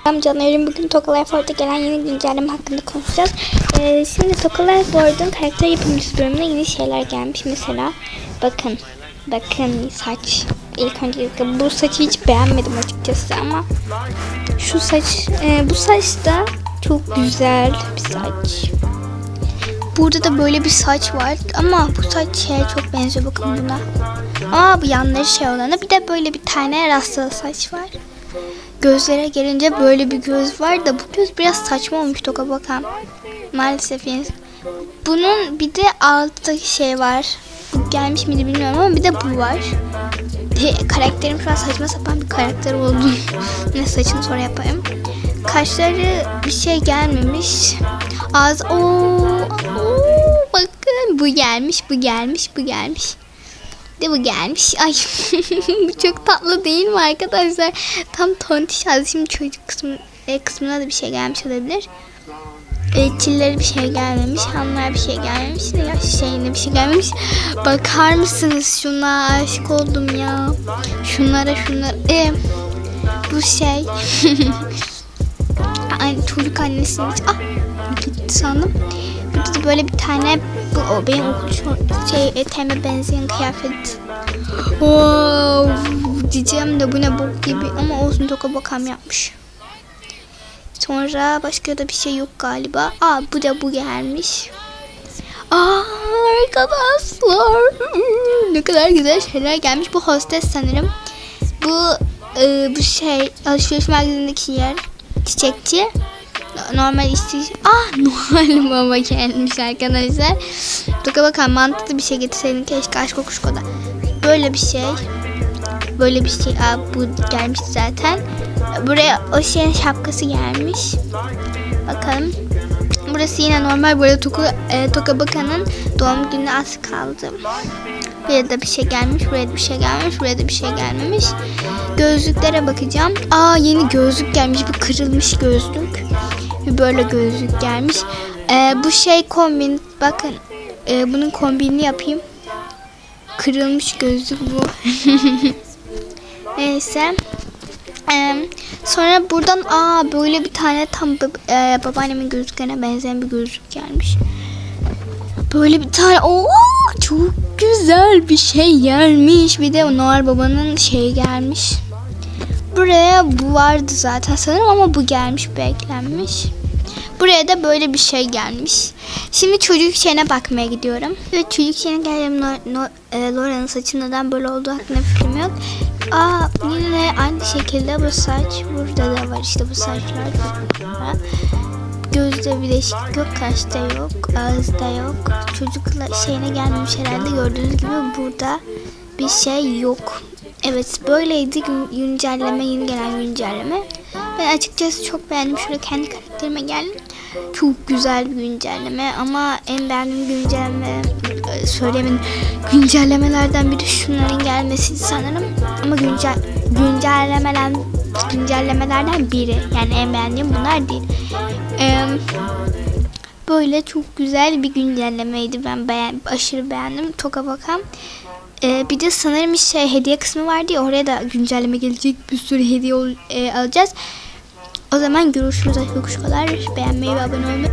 Selam canlarım. Bugün Toka Life gelen yeni güncelleme hakkında konuşacağız. Ee, şimdi Toka Life World'un karakter yapımcısı bölümüne yeni şeyler gelmiş. Mesela bakın. Bakın saç. İlk öncelikle bu saçı hiç beğenmedim açıkçası ama şu saç e, bu saç da çok güzel bir saç. Burada da böyle bir saç var ama bu saç şeye çok benziyor bakın buna. Ama bu yanları şey olanı bir de böyle bir tane rastlı saç var. Gözlere gelince böyle bir göz var da bu göz biraz saçma olmuş Toka bakan. Maalesef yani. Bunun bir de alttaki şey var. Bu gelmiş miydi bilmiyorum ama bir de bu var. De, karakterim şu an saçma sapan bir karakter oldu. ne saçını sonra yapayım. Kaşları bir şey gelmemiş. Ağız o bakın bu gelmiş bu gelmiş bu gelmiş. Bu gelmiş. Ay bu çok tatlı değil mi arkadaşlar? Tam tontiş az. Şimdi çocuk kısmı, e, kısmına da bir şey gelmiş olabilir. E, çilleri bir şey gelmemiş. Hanlar bir şey gelmemiş. Yaş şeyine bir şey gelmemiş. Bakar mısınız şuna? Aşık oldum ya. Şunlara şunlara. E, bu şey. Ay, çocuk annesinin. Ah gitti sandım. Böyle bir tane bu o benim şey eteme benzeyen kıyafet. Wow, diyeceğim de bu ne bok gibi ama olsun toka bakam yapmış. Sonra başka da bir şey yok galiba. Aa bu da bu gelmiş. Aa arkadaşlar ne kadar güzel şeyler gelmiş. Bu hostes sanırım. Bu e, bu şey alışveriş merkezindeki yer çiçekçi normal işte ah Noel Baba gelmiş arkadaşlar. Toka bakan mantıklı bir şey getirseydin keşke aşk kokuşkoda. Böyle bir şey. Böyle bir şey. Aa, bu gelmiş zaten. Buraya o şeyin şapkası gelmiş. Bakalım. Burası yine normal böyle Toka, e, Toka Bakan'ın doğum gününe az kaldı. Buraya da bir şey gelmiş, buraya da bir şey gelmiş, buraya da bir şey gelmemiş. Gözlüklere bakacağım. Aa yeni gözlük gelmiş, bir kırılmış gözlük. Böyle gözlük gelmiş. Ee, bu şey kombin, bakın e, bunun kombinini yapayım. Kırılmış gözlük bu. Neyse. Ee, sonra buradan aa böyle bir tane tam e, babaannemin gözlüklerine benzeyen bir gözlük gelmiş. Böyle bir tane o çok güzel bir şey gelmiş. Bir de Noel Baba'nın şeyi gelmiş. Buraya bu vardı zaten sanırım ama bu gelmiş beklenmiş. Buraya da böyle bir şey gelmiş. Şimdi çocuk şeyine bakmaya gidiyorum. Evet çocuk şeyine geldim. No, no, e, Laura'nın saçı neden böyle olduğu hakkında fikrim yok. Aa yine aynı şekilde bu saç. Burada da var işte bu saçlar. Gözde bir değişiklik yok, kaşta yok, ağızda yok. Çocukla şeyine gelmemiş herhalde gördüğünüz gibi burada bir şey yok. Evet böyleydi gün- güncelleme yeni gelen güncelleme. Ben açıkçası çok beğendim. Şöyle kendi karakterime geldim. Çok güzel bir güncelleme ama en beğendiğim güncelleme e, söyleyemedim. Güncellemelerden biri şunların gelmesi sanırım. Ama güncel güncellemeler güncellemelerden biri. Yani en beğendiğim bunlar değil. Eee Böyle çok güzel bir güncellemeydi. Ben beğen, aşırı beğendim. Toka bakam. Ee, bir de sanırım şey hediye kısmı vardı ya oraya da güncelleme gelecek. Bir sürü hediye e, alacağız. O zaman görüşürüz arkadaşlar. Beğenmeyi ve abone olmayı